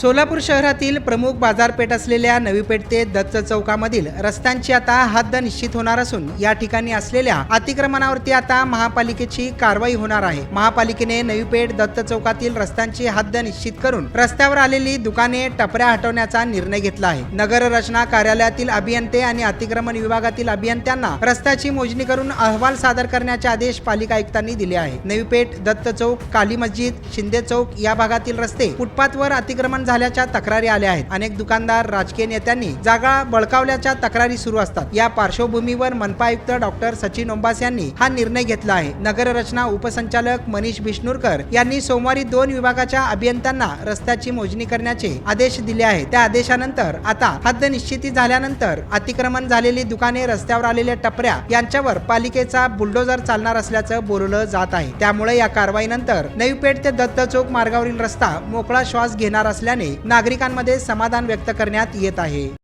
सोलापूर शहरातील प्रमुख बाजारपेठ असलेल्या नवीपेठ ते दत्त चौकामधील रस्त्यांची आता हद्द निश्चित होणार असून या ठिकाणी असलेल्या अतिक्रमणावरती आता महापालिकेची कारवाई होणार आहे. महापालिकेने नवीपेठ दत्त चौकातील रस्त्यांची हद्द निश्चित करून रस्त्यावर आलेली दुकाने टपऱ्या हटवण्याचा निर्णय घेतला आहे. नगर रचना कार्यालयातील अभियंते आणि अतिक्रमण विभागातील अभियंत्यांना रस्त्याची मोजणी करून अहवाल सादर करण्याचे आदेश पालिका आयुक्तांनी दिले आहे नवीपेठ दत्त चौक काली मस्जिद शिंदे चौक या भागातील रस्ते फुटपाथवर अतिक्रमण झाल्याच्या तक्रारी आल्या आहेत. अनेक दुकानदार राजकीय नेत्यांनी जागा बळकावल्याच्या तक्रारी सुरू असतात. या पार्श्वभूमीवर मनपा आयुक्त डॉक्टर सचिन ओंबास यांनी हा निर्णय घेतला आहे. नगररचना उपसंचालक मनीष बिष्णूरकर यांनी सोमवारी दोन विभागाच्या अभियंत्यांना रस्त्याची मोजणी करण्याचे आदेश दिले आहेत. त्या आदेशानंतर आता हद्द निश्चिती झाल्यानंतर अतिक्रमण झालेली दुकाने रस्त्यावर आलेल्या टपऱ्या यांच्यावर पालिकेचा बुलडोजर चालणार असल्याचं बोलवलं जात आहे. त्यामुळे या कारवाईनंतर नवी पेठ ते दत्त चौक मार्गावरील रस्ता मोकळा श्वास घेणार असल्या असल्याने नागरिकांमध्ये समाधान व्यक्त करण्यात येत आहे.